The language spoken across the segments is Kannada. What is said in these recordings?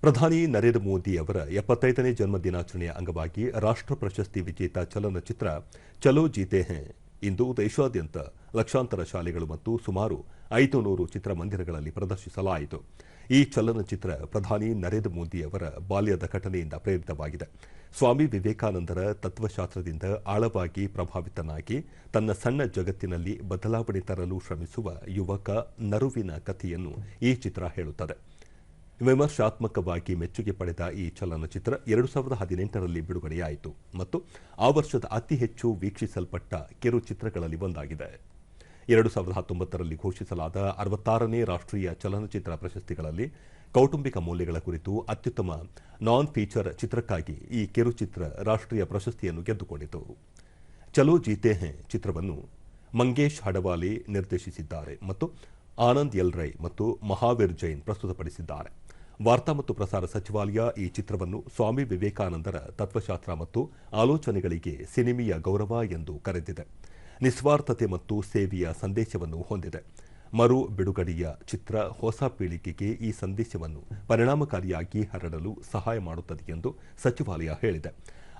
ಪ್ರಧಾನಿ ನರೇಂದ್ರ ಮೋದಿ ಅವರ ಎಪ್ಪತ್ತೈದನೇ ಜನ್ಮ ದಿನಾಚರಣೆಯ ಅಂಗವಾಗಿ ರಾಷ್ಟ್ರ ಪ್ರಶಸ್ತಿ ವಿಜೇತ ಚಲನಚಿತ್ರ ಚಲೋ ಜೀತೆ ಹೇ. ಇಂದು ದೇಶಾದ್ಯಂತ ಲಕ್ಷಾಂತರ ಶಾಲೆಗಳು ಮತ್ತು ಸುಮಾರು ಐದು ನೂರು ಚಿತ್ರಮಂದಿರಗಳಲ್ಲಿ ಪ್ರದರ್ಶಿಸಲಾಯಿತು. ಈ ಚಲನಚಿತ್ರ ಪ್ರಧಾನಿ ನರೇಂದ್ರ ಮೋದಿ ಅವರ ಬಾಲ್ಯದ ಘಟನೆಯಿಂದ ಪ್ರೇರಿತವಾಗಿದೆ. ಸ್ವಾಮಿ ವಿವೇಕಾನಂದರ ತತ್ವಶಾಸ್ತ್ರದಿಂದ ಆಳವಾಗಿ ಪ್ರಭಾವಿತನಾಗಿ ತನ್ನ ಸಣ್ಣ ಜಗತ್ತಿನಲ್ಲಿ ಬದಲಾವಣೆ ತರಲು ಶ್ರಮಿಸುವ ಯುವಕ ನರುವಿನ ಕಥೆಯನ್ನು ಈ ಚಿತ್ರ ಹೇಳುತ್ತದೆ. ವಿಮರ್ಶಾತ್ಮಕವಾಗಿ ಮೆಚ್ಚುಗೆ ಪಡೆದ ಈ ಚಲನಚಿತ್ರ ಎರಡು ಸಾವಿರದ ಹದಿನೆಂಟರಲ್ಲಿ ಬಿಡುಗಡೆಯಾಯಿತು ಮತ್ತು ಆ ವರ್ಷದ ಅತಿ ಹೆಚ್ಚು ವೀಕ್ಷಿಸಲ್ಪಟ್ಟ ಕಿರುಚಿತ್ರಗಳಲ್ಲಿ ಒಂದಾಗಿದೆ. ಎರಡು ಸಾವಿರದ ಹತ್ತೊಂಬತ್ತರಲ್ಲಿ ಘೋಷಿಸಲಾದ ಅರವತ್ತಾರನೇ ರಾಷ್ಟ್ರೀಯ ಚಲನಚಿತ್ರ ಪ್ರಶಸ್ತಿಗಳಲ್ಲಿ ಕೌಟುಂಬಿಕ ಮೌಲ್ಯಗಳ ಕುರಿತು ಅತ್ಯುತ್ತಮ ನಾನ್ ಫೀಚರ್ ಚಿತ್ರಕ್ಕಾಗಿ ಈ ಕಿರುಚಿತ್ರ ರಾಷ್ಟ್ರೀಯ ಪ್ರಶಸ್ತಿಯನ್ನು ಗೆದ್ದುಕೊಂಡಿತು. ಚಲೋ ಜೀತೆ ಹೇ ಚಿತ್ರವನ್ನು ಮಂಗೇಶ್ ಹಡವಾಲಿ ನಿರ್ದೇಶಿಸಿದ್ದಾರೆ ಮತ್ತು ಆನಂದ್ ಎಲ್ರೈ ಮತ್ತು ಮಹಾವೀರ್ ಜೈನ್ ಪ್ರಸ್ತುತಪಡಿಸಿದ್ದಾರೆ. ವಾರ್ತಾ ಮತ್ತು ಪ್ರಸಾರ ಸಚಿವಾಲಯ ಈ ಚಿತ್ರವನ್ನು ಸ್ವಾಮಿ ವಿವೇಕಾನಂದರ ತತ್ವಶಾಸ್ತ್ರ ಮತ್ತು ಆಲೋಚನೆಗಳಿಗೆ ಸಿನಿಮೀಯ ಗೌರವ ಎಂದು ಕರೆದಿದೆ. ನಿಸ್ವಾರ್ಥತೆ ಮತ್ತು ಸೇವೆಯ ಸಂದೇಶವನ್ನು ಹೊಂದಿದೆ. ಮರು ಬಿಡುಗಡೆಯ ಚಿತ್ರ ಹೊಸ ಪೀಳಿಗೆಗೆ ಈ ಸಂದೇಶವನ್ನು ಪರಿಣಾಮಕಾರಿಯಾಗಿ ಹರಡಲು ಸಹಾಯ ಮಾಡುತ್ತದೆ ಎಂದು ಸಚಿವಾಲಯ ಹೇಳಿದೆ.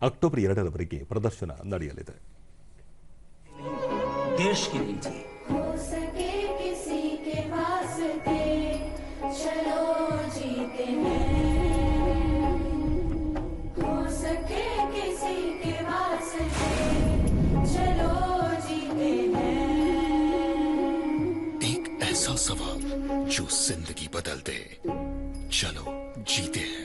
ಅಕ್ಟೋಬರ್ ಎರಡರವರೆಗೆ ಪ್ರದರ್ಶನ ನಡೆಯಲಿದೆ. ऐसा सवाल जो ज़िंदगी बदल दे। चलो जीते हैं।